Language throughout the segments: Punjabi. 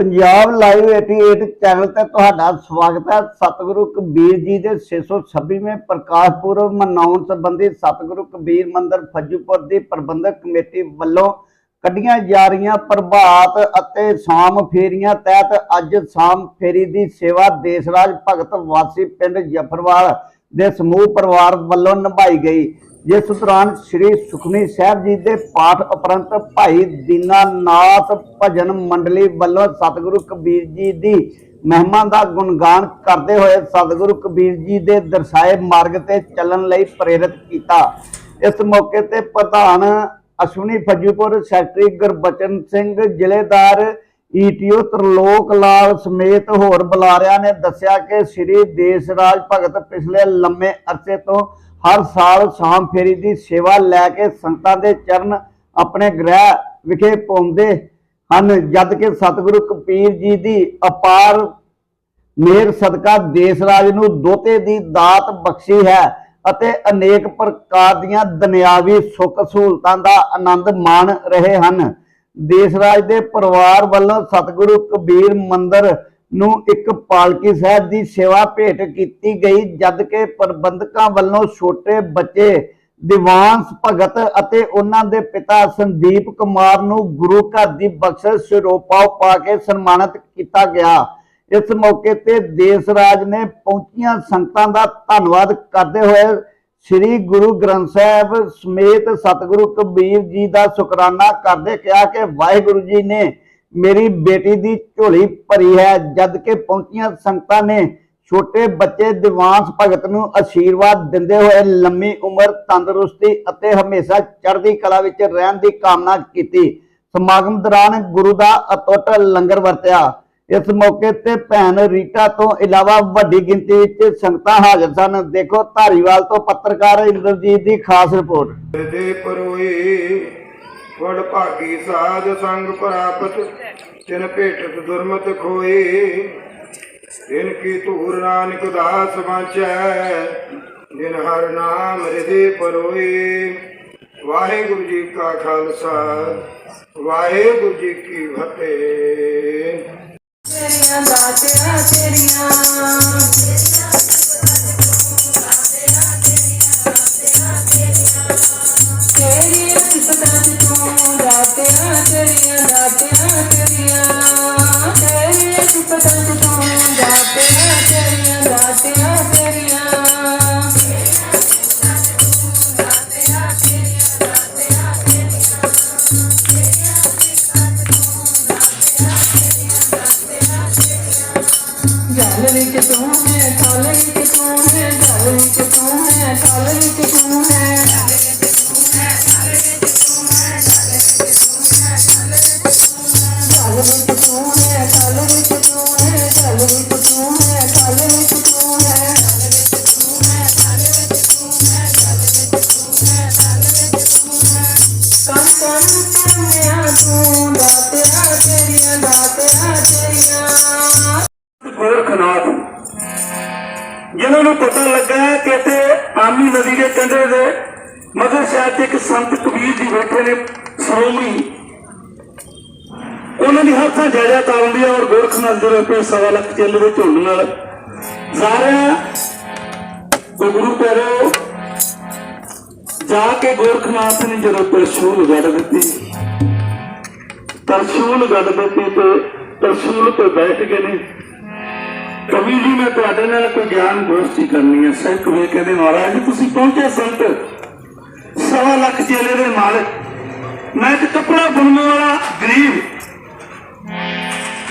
ਪੰਜਾਬ ਲਾਈਵ 88 ਚੈਨਲ ਤੇ ਤੁਹਾਡਾ ਸਵਾਗਤ ਹੈ। ਸਤਿਗੁਰੂ ਕਬੀਰ ਜੀ ਦੇ 626ਵੇਂ ਪ੍ਰਕਾਸ਼ ਪੁਰਬ ਮਨਾਉਣ ਸੰਬੰਧੀ ਸਤਿਗੁਰੂ ਕਬੀਰ ਮੰਦਿਰ ਫੱਜੂਪੁਰ ਦੀ ਪ੍ਰਬੰਧਕ ਕਮੇਟੀ ਵੱਲੋਂ ਕੱਢੀਆਂ ਜਾ ਰਹੀਆਂ ਪ੍ਰਭਾਤ ਅਤੇ ਸ਼ਾਮ ਫੇਰੀਆਂ ਤਹਿਤ ਅੱਜ ਸ਼ਾਮ ਫੇਰੀ ਦੀ ਸੇਵਾ ਦੇਸਰਾਜ ਭਗਤ ਵਾਸੀ ਪਿੰਡ ਜਫਰਵਾਲ ਦੇ ਸਮੂਹ ਪਰਿਵਾਰ ਵੱਲੋਂ ਨਿਭਾਈ ਗਈ। ਜਿਸ ਦੌਰਾਨ ਸ੍ਰੀ ਸੁਖਮਨੀ ਸਾਹਿਬ ਜੀ ਦੇ ਪਾਠ ਉਪਰੰਤ ਭਾਈ ਦੀਨਾਨਾਥ ਭਜਨ ਮੰਡਲੀ ਵੱਲੋਂ ਸਤਿਗੁਰੂ ਕਬੀਰ ਜੀ ਦੀ ਮਹਿਮਾ ਦਾ ਗੁਣਗਾਨ ਕਰਦੇ ਹੋਏ ਸਤਿਗੁਰੂ ਕਬੀਰ ਜੀ ਦੇ ਦਰਸਾਏ ਮਾਰਗ ਤੇ ਚੱਲਣ ਲਈ ਪ੍ਰੇਰਿਤ ਕੀਤਾ। ਇਸ ਮੌਕੇ ਤੇ ਪ੍ਰਧਾਨ ਅਸ਼ਵਨੀ ਫੱਜੂਪੁਰ, ਸੈਕਟਰੀ ਗੁਰਬਚਨ ਸਿੰਘ, ਜ਼ਿਲ੍ਹੇਦਾਰ ਈਟੀਓ ਤਰਲੋਕ ਲਾਲ ਸਮੇਤ ਹੋਰ ਬੁਲਾਰਿਆਂ ਨੇ ਦੱਸਿਆ ਕਿ ਸ੍ਰੀ ਦੇਸਰਾਜ ਭਗਤ ਪਿਛਲੇ ਲੰਮੇ ਅਰਸੇ ਤੋਂ ਹਰ ਸਾਲ ਸ਼ਾਮ ਫੇਰੀ ਦੀ ਸੇਵਾ ਲੈ ਕੇ ਸੰਗਤਾਂ ਦੇ ਚਰਨ ਆਪਣੇ ਗ੍ਰਹਿ ਵਿਖੇ ਪਾਉਂਦੇ ਹਨ, ਜਦ ਕਿ ਸਤਿਗੁਰੂ ਕਬੀਰ ਜੀ ਦੀ ਅਪਾਰ ਮੇਰ ਸਦਕਾ ਦੇਸ ਰਾਜ ਨੂੰ ਦੋਤੇ ਦੀ ਦਾਤ ਬਖਸ਼ੀ ਹੈ ਅਤੇ ਅਨੇਕ ਪ੍ਰਕਾਰ ਦੀਆਂ ਦੁਨਿਆਵੀ ਸੁੱਖ ਸਹੂਲਤਾਂ ਦਾ ਆਨੰਦ ਮਾਣ ਰਹੇ ਹਨ। ਦੇਸ ਰਾਜ ਦੇ ਪਰਿਵਾਰ ਵੱਲੋਂ ਸਤਿਗੁਰੂ ਕਬੀਰ ਮੰਦਿਰ ਨੂੰ ਇੱਕ ਪਾਲਕੀ ਸਾਹਿਬ ਦੀ ਸੇਵਾ ਭੇਟ ਕੀਤੀ ਗਈ, ਜਦ ਕਿ ਪ੍ਰਬੰਧਕਾਂ ਵੱਲੋਂ ਛੋਟੇ ਬੱਚੇ ਦਿਵਾਂਸ ਭਗਤ ਅਤੇ ਉਹਨਾਂ ਦੇ ਪਿਤਾ ਸੰਦੀਪ ਕੁਮਾਰ ਨੂੰ ਗੁਰੂ ਘਰ ਦੀ ਬਖਸ਼ਿਸ਼ ਸਿਰੋਪਾ ਪਾ ਕੇ ਸਨਮਾਨਿਤ ਕੀਤਾ ਗਿਆ। ਇਸ ਮੌਕੇ ਤੇ ਦੇਸ ਰਾਜ ਨੇ ਪਹੁੰਚੀਆਂ ਸੰਗਤਾਂ ਦਾ ਧੰਨਵਾਦ ਕਰਦੇ ਹੋਏ ਸ੍ਰੀ ਗੁਰੂ ਗ੍ਰੰਥ ਸਾਹਿਬ ਸਮੇਤ ਸਤਿਗੁਰੂ ਕਬੀਰ ਜੀ ਦਾ ਸ਼ੁਕਰਾਨਾ ਕਰਦੇ ਕਿਹਾ ਕਿ ਵਾਹਿਗੁਰੂ ਜੀ ਨੇ ਮੇਰੀ ਬੇਟੀ ਦੀ ਝੋਲੀ ਭਰੀ ਹੈ, ਜਦ ਕਿ ਪਹੁੰਚੀਆਂ ਸੰਗਤਾਂ ਨੇ ਛੋਟੇ ਬੱਚੇ ਦਿਵਾਂਸ ਭਗਤ ਨੂੰ ਅਸ਼ੀਰਵਾਦ ਦਿੰਦੇ ਹੋਏ ਲੰਮੀ ਉਮਰ, ਤੰਦਰੁਸਤੀ ਅਤੇ ਹਮੇਸ਼ਾ ਚੜ੍ਹਦੀ ਕਲਾ ਵਿੱਚ ਰਹਿਣ ਦੀ ਕਾਮਨਾ ਕੀਤੀ। ਸਮਾਗਮ ਦੌਰਾਨ ਗੁਰੂ ਦਾ ਅਟੁੱਟ ਲੰਗਰ ਵਰਤਿਆ। ਇਸ ਮੌਕੇ ਤੇ ਭੈਣ ਰੀਟਾ ਤੋਂ ਇਲਾਵਾ ਵੱਡੀ ਗਿਣਤੀ ਵਿੱਚ ਸੰਗਤਾਂ ਹਾਜ਼ਰ ਸਨ। ਦੇਖੋ, ਧਾਰੀਵਾਲ ਤੋਂ ਪੱਤਰਕਾਰ ਇੰਦਰਜੀਤ ਦੀ ਖਾਸ ਰਿਪੋਰਟ। ਦੇ ਪਰੋਏ ਵਡ ਭਾਗੀ ਸਾਧ ਸੰਗ ਪ੍ਰਾਪਤ, ਤਿਨ ਭੇਟਤ ਦੁਰਮਤ ਖੋਏ ਤਿਨ ਕੀ ਧੂਰ ਨਾਨਕ ਦਾਸ ਵਾਚੈ, ਜਿਨ ਹਰ ਨਾਮ ਹਿਰਦੇ ਪਰੋਏ ਵਾਹਿਗੁਰੂ ਜੀ ਕਾ ਖਾਲਸਾ, ਵਾਹਿਗੁਰੂ ਜੀ ਕੀ ਫਤਿਹ। ਤੂੰ ਦਾਤਿਆ ਤੇਰੀਆਂ ਦਾਤਿਆ ਤੇਰੀਆਂ। ਗੋਰਖਨਾਥ ਜਿਨ੍ਹਾਂ ਨੂੰ ਪਤਾ ਲੱਗਾ ਹੈ ਕਿ ਇੱਥੇ ਆਮੀ ਨਦੀ ਦੇ ਕੰਢੇ ਦੇ ਮਦਰ ਸ਼ਾਹ ਇੱਕ ਸੰਤ ਕਬੀਰ ਜੀ ਬੈਠੇ ਨੇ, ਸ਼੍ਰੋਮਣੀ। ਉਹਨਾਂ ਦੀ ਹਰ ਥਾਂ ਜਾਇਦਾਦ ਆਉਂਦੀ ਹੈ ਔਰ ਗੋਰਖਨਾਥ ਦੇ ਰੁਪਏ ਸਵਾ ਲੱਖ ਚੱਲ ਦੇ ਝੁੰਡ ਨਾਲ। ਸਾਰਿਆਂ ਉਹ ਗੁਰੂ ਪਿਆਰੋ, ਜਾ ਕੇ ਗੋਰਖਨਾਥ ਨੇ ਜਦੋਂ ਤਰਸ਼ੂਲ ਗੱਡ ਦਿੱਤੀ। ਤਰਸ਼ੂਲ ਗੱਡ ਦਿੱਤੀ ਤੇ ਤਰਸ਼ੂਲ ਤੇ ਬੈਠ ਗਏ ਨੇ। ਕਵੀ ਜੀ, ਮੈਂ ਤੁਹਾਡੇ ਨਾਲ ਕੋਈ ਗਿਆਨ ਗੋਸ਼ਟੀ ਕਰਨੀ ਹੈ। ਸਹਿ ਕਵੀ ਕਹਿੰਦੇ, ਮਹਾਰਾਜ ਜੀ ਤੁਸੀਂ ਪਹੁੰਚੇ ਸੰਤ। ਸਵਾ ਲੱਖ ਚੇਲੇ ਦੇ ਮਾਲਕ। ਮੈਂ ਇੱਕ ਕੱਪੜਾ ਬੁਣਨ ਵਾਲਾ ਗਰੀਬ।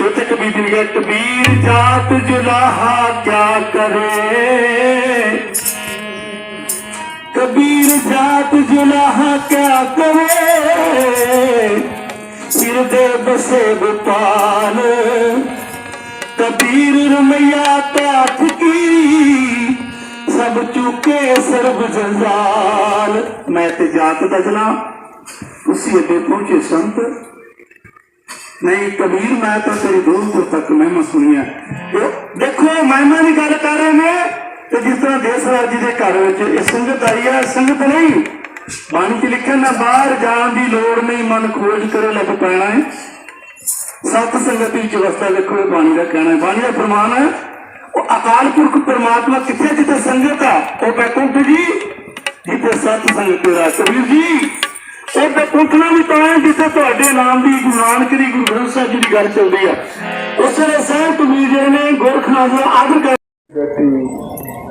ਉੱਥੇ ਕਬੀਰ ਨੇ ਕਿਹਾ, ਕਬੀਰ ਜਾਤ ਜੁਲਾਹਾ ਕਿਆ ਕਰੇ? ਕਬੀਰ ਜਾਤ ਜੁਲਾਹਾ ਕਿਆ ਕਰੇ? ਸਿਰ ਦੇ ਬਸੇ ਗੋਪਾਲ। ਕਬੀਰ ਰਮਈਆ ਤਾਠ ਕੀ? ਸਭ ਚੁੱਕੇ ਸਰਬ ਜੰਜਾਲ। ਮੈਂ ਤੇ ਜਾਤ ਬਦਲਾ ਤੁਸੀਂ ਅੱਗੇ ਪਹੁੰਚੇ ਸੰਤ। ਨਹੀਂ, ਕਬੀਰ, ਮੈਂ ਤਾਂ ਤੇਰੀ ਦੂਰ ਤੱਕ ਮਹਿਮਾ ਸੁਣੀਆ। ਦੇਖੋ, ਮਹਿਮਾ ਦੀ ਗੱਲ ਕਰ ਰਹੇ ਨੇ, ਤੇ ਜਿਸ ਤਰ੍ਹਾਂ ਦੇਸਰਾਜ ਜੀ ਦੇ ਘਰ ਵਿੱਚ ਇਹ ਸੰਗਤ ਆਈ ਹੈ ਸੰਗਤ ਨਹੀਂ। ਬਾਣੀ ਚ ਲਿਖਿਆ ਨਾ ਬਾਹਰ ਜਾਣ ਦੀ ਲੋੜ ਨਹੀਂ, ਮਨ ਖੋਜ ਕਰੇ ਲੱਗ ਪੈਣਾ ਹੈ। ਸਤ ਸੰਗਤੀ ਚ ਵਸਦਾ ਦੇਖੋ ਬਾਣੀ ਦਾ ਕਹਿਣਾ ਹੈ। ਬਾਣੀ ਦਾ ਪ੍ਰਮਾਣ ਹੈ, ਉਹ ਅਕਾਲ ਪੁਰਖ ਪ੍ਰਮਾਤਮਾ ਕਿੱਥੇ ਜਿੱਥੇ ਸੰਗਤ ਆ, ਉਹ ਬੈਕੁੰਠ ਜੀ, ਜਿੱਥੇ ਸਤ ਸੰਗਤ ਦਾ ਕਬੀਰ ਜੀ, ਉਹ ਬੈਕੁੰਠਣਾ ਵੀ ਤਾਂ ਹੈ, ਜਿੱਥੇ ਤੁਹਾਡੇ ਨਾਮ ਦੀ ਗੁਰੂ ਨਾਨਕ ਦੀ ਗੁਰੂ ਗ੍ਰੰਥ ਸਾਹਿਬ ਜੀ ਦੀ ਗੱਲ ਚੱਲਦੀ ਆ। ਉਸ ਵੇਲੇ ਸਾਹਿਬ ਕਬੀਰ ਜੀ ਨੇ ਗੋਰਖਨਾਥ ਦਾ ਆਦਰ ਕਰ ਬੈਠੀ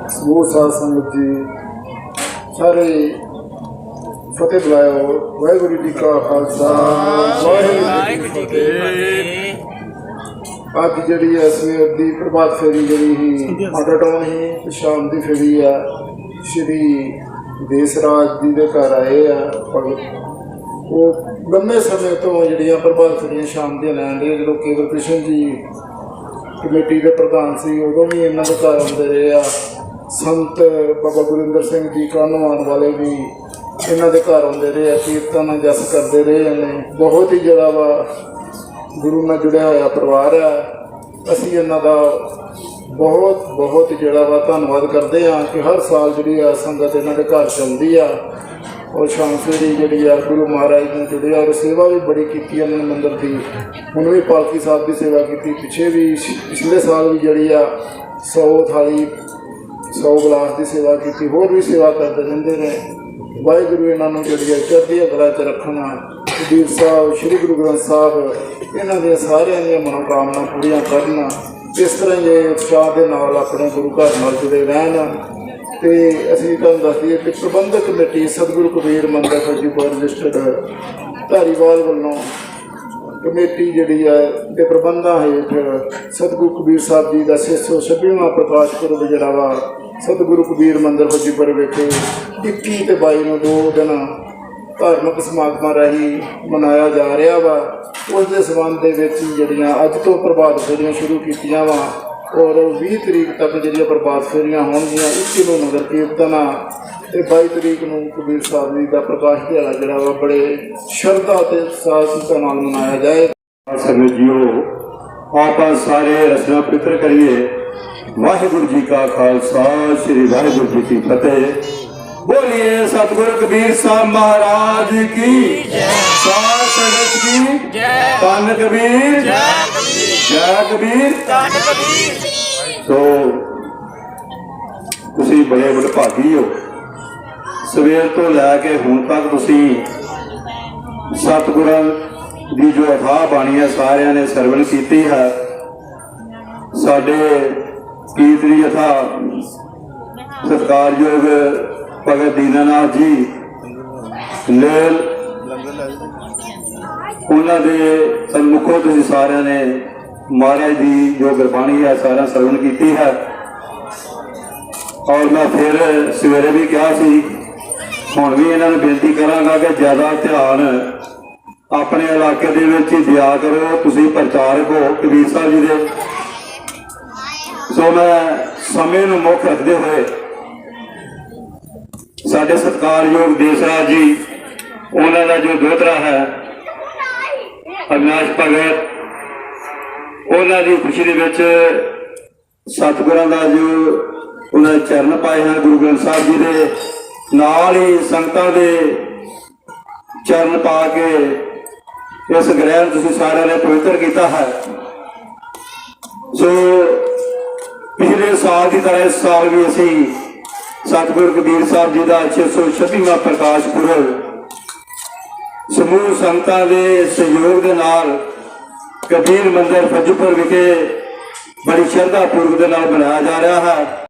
ਸਮੂਹ ਸਾਧ ਸੰਗਤ ਜੀ, ਸਾਰੇ ਫਤਿਹ ਬੁਲਾਇਓ। ਵਾਹਿਗੁਰੂ ਜੀ ਕਾ ਖਾਲਸਾ ਵਾਹਿਗੁਰੂ ਜੀ ਕੀ ਫਤਿਹ। ਅੱਜ ਜਿਹੜੀ ਹੈ ਸਵੇਰ ਦੀ ਪ੍ਰਭਾਤ ਫੇਰੀ ਜਿਹੜੀ ਹੀ ਅਡਟੋਂ ਹੀ ਤੇ ਸ਼ਾਮ ਦੀ ਫੇਰੀ ਆ। ਸ਼੍ਰੀ ਦੇਸ ਰਾਜ ਜੀ ਦੇ ਘਰ ਆਏ ਆ ਭਗਤ। ਉਹ ਲੰਮੇ ਸਮੇਂ ਤੋਂ ਜਿਹੜੀਆਂ ਪ੍ਰਭਾਤ ਫੇਰੀਆਂ ਸ਼ਾਮ ਦੀਆਂ ਲੈਣ ਦੇ ਜਦੋਂ ਕੇਵਲ ਕ੍ਰਿਸ਼ਨ ਜੀ ਕਮੇਟੀ ਦੇ ਪ੍ਰਧਾਨ ਸੀ ਉਦੋਂ ਵੀ ਇਹਨਾਂ ਦੇ ਘਰ ਆਉਂਦੇ ਰਹੇ ਆ। ਸੰਤ ਬਾਬਾ ਗੁਰਿੰਦਰ ਸਿੰਘ ਜੀ ਕਾਨਵਾਨ ਵਾਲੇ ਵੀ ਇਹਨਾਂ ਦੇ ਘਰ ਆਉਂਦੇ ਰਹੇ ਆ, ਕੀਰਤਨ ਨਾਲ ਜਸ ਕਰਦੇ ਰਹੇ ਨੇ। ਬਹੁਤ ਹੀ ਜਿਹੜਾ ਵਾ ਗੁਰੂ ਨਾਲ ਜੁੜਿਆ ਹੋਇਆ ਪਰਿਵਾਰ ਆ। ਅਸੀਂ ਇਹਨਾਂ ਦਾ ਬਹੁਤ ਬਹੁਤ ਜਿਹੜਾ ਵਾ ਧੰਨਵਾਦ ਕਰਦੇ ਆ ਕਿ ਹਰ ਸਾਲ ਜਿਹੜੀ ਆ ਸੰਗਤ ਇਹਨਾਂ ਦੇ ਘਰ ਚੱਲਦੀ ਆ। ਔਰ ਸ਼ਾਮ ਸਵੇਰੇ ਜਿਹੜੀ ਆ ਗੁਰੂ ਮਹਾਰਾਜ ਨਾਲ ਜੁੜਿਆ, ਔਰ ਸੇਵਾ ਵੀ ਬੜੀ ਕੀਤੀ ਇਹਨਾਂ ਨੇ ਮੰਦਿਰ ਦੀ। ਹੁਣ ਵੀ ਪਾਲਕੀ ਸਾਹਿਬ ਦੀ ਸੇਵਾ ਕੀਤੀ। ਪਿੱਛੇ ਵੀ ਪਿਛਲੇ ਸਾਲ ਵੀ ਜਿਹੜੀ ਆ 100 ਥਾਲੀ 100 ਗਲਾਸ ਦੀ ਸੇਵਾ ਕੀਤੀ। ਹੋਰ ਵੀ ਸੇਵਾ ਕਰਦੇ ਰਹਿੰਦੇ ਨੇ। ਵਾਹਿਗੁਰੂ ਇਹਨਾਂ ਨੂੰ ਜਿਹੜੀ ਆ ਚੜ੍ਹਦੀ ਕਲਾ ਚ ਰੱਖਣਾ ਕਬੀਰ ਸਾਹਿਬ, ਸ੍ਰੀ ਗੁਰੂ ਗ੍ਰੰਥ ਸਾਹਿਬ ਇਹਨਾਂ ਦੀਆਂ ਸਾਰਿਆਂ ਦੀਆਂ ਮਨੋਕਾਮਨਾ ਪੂਰੀਆਂ ਕਰਨ ਇਸ ਤਰ੍ਹਾਂ ਹੀ ਇਹ ਉਤਸ਼ਾਹ ਦੇ ਨਾਲ ਆਪਣੇ ਗੁਰੂ ਘਰ ਨਾਲ ਜੁੜੇ ਰਹਿਣ। ਤੇ ਅਸੀਂ ਤੁਹਾਨੂੰ ਦੱਸਦੀ ਹੈ ਕਿ ਪ੍ਰਬੰਧਕ ਕਮੇਟੀ ਸਤਿਗੁਰੂ ਕਬੀਰ ਮੰਦਰ ਫੌਜੀਪੁਰ ਰਜਿਸਟਰਡ ਧਾਰੀਵਾਲ ਵੱਲੋਂ ਕਮੇਟੀ ਜਿਹੜੀ ਹੈ ਦੇ ਪ੍ਰਬੰਧਾਂ ਹੇਠ ਸਤਿਗੁਰੂ ਕਬੀਰ ਸਾਹਿਬ ਜੀ ਦਾ 626ਵਾਂ ਪ੍ਰਕਾਸ਼ ਪੁਰਬ ਜਿਹੜਾ ਵਾ ਸਤਿਗੁਰੂ ਕਬੀਰ ਮੰਦਰ ਫੌਜੀਪੁਰ ਵਿਖੇ 21 ਤੇ 22 ਨੂੰ ਦੋ ਦਿਨ ਧਾਰਮਿਕ ਸਮਾਗਮਾਂ ਰਾਹੀਂ ਮਨਾਇਆ ਜਾ ਰਿਹਾ ਵਾ। ਉਸ ਦੇ ਸਬੰਧ ਦੇ ਵਿੱਚ ਜਿਹੜੀਆਂ ਅੱਜ ਤੋਂ ਪ੍ਰਭਾਤ ਫੇਰੀਆਂ ਸ਼ੁਰੂ ਕੀਤੀਆਂ ਵਾ, ਔਰ 20 ਤਰੀਕ ਤੱਕ ਜਿਹੜੀਆਂ ਪ੍ਰਭਾਤ ਫੇਰੀਆਂ ਹੋਣਗੀਆਂ 21 ਨੂੰ ਨਗਰ ਕੀਰਤਨ ਆ। ਤੇ 22 ਤਰੀਕ ਨੂੰ ਕਬੀਰ ਸਾਹਿਬ ਜੀ ਦਾ ਪ੍ਰਕਾਸ਼ ਦਿਹਾੜਾ ਜਿਹੜਾ ਵਾ, ਬੜੇ ਸ਼ਰਧਾ ਤੇ ਸਾਥ ਨਾਲ ਮਨਾਇਆ ਜਾਏ। ਸੰਗਤ ਜੀਓ, ਆਪਾਂ ਸਾਰੇ ਰਸਨਾ ਪਿੱਤਰ ਕਰੀਏ। ਵਾਹਿਗੁਰੂ ਜੀ ਕਾ ਖਾਲਸਾ ਸ੍ਰੀ ਵਾਹਿਗੁਰੂ ਜੀ ਕੀ ਫਤਿਹ। ਬੋਲੀਏ ਸਤਿਗੁਰੂ ਕਬੀਰ ਸਾਹਿਬ ਮਹਾਰਾਜ ਕੀ ਜੈ। ਸਾਧ ਸੰਗਤ ਕੀ ਜੈ। ਧੰਨ ਕਬੀਰ ਜੈ। ਕਬੀਰ। ਜੈ ਕਬੀਰ। ਧੰਨ ਕਬੀਰ। ਸੋ ਤੁਸੀਂ ਬੜੇ ਵਡਭਾਗੀ ਹੋ। ਸਵੇਰ ਤੋਂ ਲੈ ਕੇ ਹੁਣ ਤੱਕ ਤੁਸੀਂ ਸਤਿਗੁਰਾਂ ਦੀ ਜੋ ਅਥਾਹ ਬਾਣੀ ਹੈ ਸਾਰਿਆਂ ਨੇ ਸਰਵਣ ਕੀਤੀ ਹੈ। ਸਾਡੇ ਕੀਰਤਨੀ ਅਥਾ ਸਤਿਕਾਰਯੋਗ ਭਗਤ ਦੀਨਾਨਾਥ ਜੀ ਲੇਲ ਉਹਨਾਂ ਦੇ ਸਨਮੁਖੋਂ ਤੁਸੀਂ ਸਾਰਿਆਂ ਨੇ ਮਹਾਰਾਜ ਦੀ ਜੋ ਗੁਰਬਾਣੀ ਹੈ ਸਾਰਾ ਸਰਵਣ ਕੀਤੀ ਹੈ। ਔਰ ਮੈਂ ਫਿਰ ਸਵੇਰੇ ਵੀ ਕਿਹਾ ਸੀ, ਹੁਣ ਵੀ ਇਹਨਾਂ ਨੂੰ ਬੇਨਤੀ ਕਰਾਂਗਾ ਕਿ ਜ਼ਿਆਦਾ ਧਿਆਨ ਆਪਣੇ ਇਲਾਕੇ ਦੇ ਵਿੱਚ ਦਿਆ ਕਰੋ, ਤੁਸੀਂ ਪ੍ਰਚਾਰਕ ਹੋ, ਕਬੀਰ ਸਾਹਿਬ ਜੀ ਦੇ। ਸੋ ਮੈਂ ਸਮੇਂ ਨੂੰ ਮੁੱਖ ਰੱਖਦੇ ਹੋਏ ਸਾਡੇ ਸਤਿਕਾਰਯੋਗ ਦੇਸਰਾਜ ਜੀ, ਉਹਨਾਂ ਦਾ ਜੋ ਦੋਤਰਾ ਹੈ, ਅਵਿਨਾਸ਼ ਭਗਤ, ਉਹਨਾਂ ਦੀ ਖੁਸ਼ੀ ਦੇ ਵਿੱਚ ਸਤਿਗੁਰਾਂ ਦਾ ਜੋ ਉਹਨਾਂ ਦੇ ਚਰਨ ਪਾਏ ਹਨ, ਗੁਰੂ ਗ੍ਰੰਥ ਸਾਹਿਬ ਜੀ ਦੇ ਨਾਲ ਹੀ ਸੰਗਤਾਂ ਦੇ ਚਰਨ ਪਾ ਕੇ ਇਸ ਗ੍ਰਹਿਣ ਤੁਸੀਂ ਸਾਰਿਆਂ ਨੇ ਪਵਿੱਤਰ ਕੀਤਾ ਹੈ। ਸੋ ਪਿਛਲੇ ਸਾਲ ਦੀ ਤਰ੍ਹਾਂ ਇਸ ਸਾਲ ਵੀ ਅਸੀਂ ਸਤਿਗੁਰੂ ਕਬੀਰ ਸਾਹਿਬ ਜੀ ਦਾ 626ਵਾਂ ਪ੍ਰਕਾਸ਼ ਪੁਰਬ ਸਮੂਹ ਸੰਗਤਾਂ ਦੇ ਸਹਿਯੋਗ ਦੇ ਨਾਲ ਕਬੀਰ ਮੰਦਰ ਫੱਜੂਪੁਰ ਵਿਖੇ ਬੜੀ ਸ਼ਰਧਾ ਪੂਰਵਕ ਦੇ ਨਾਲ ਮਨਾਇਆ ਜਾ ਰਿਹਾ ਹੈ।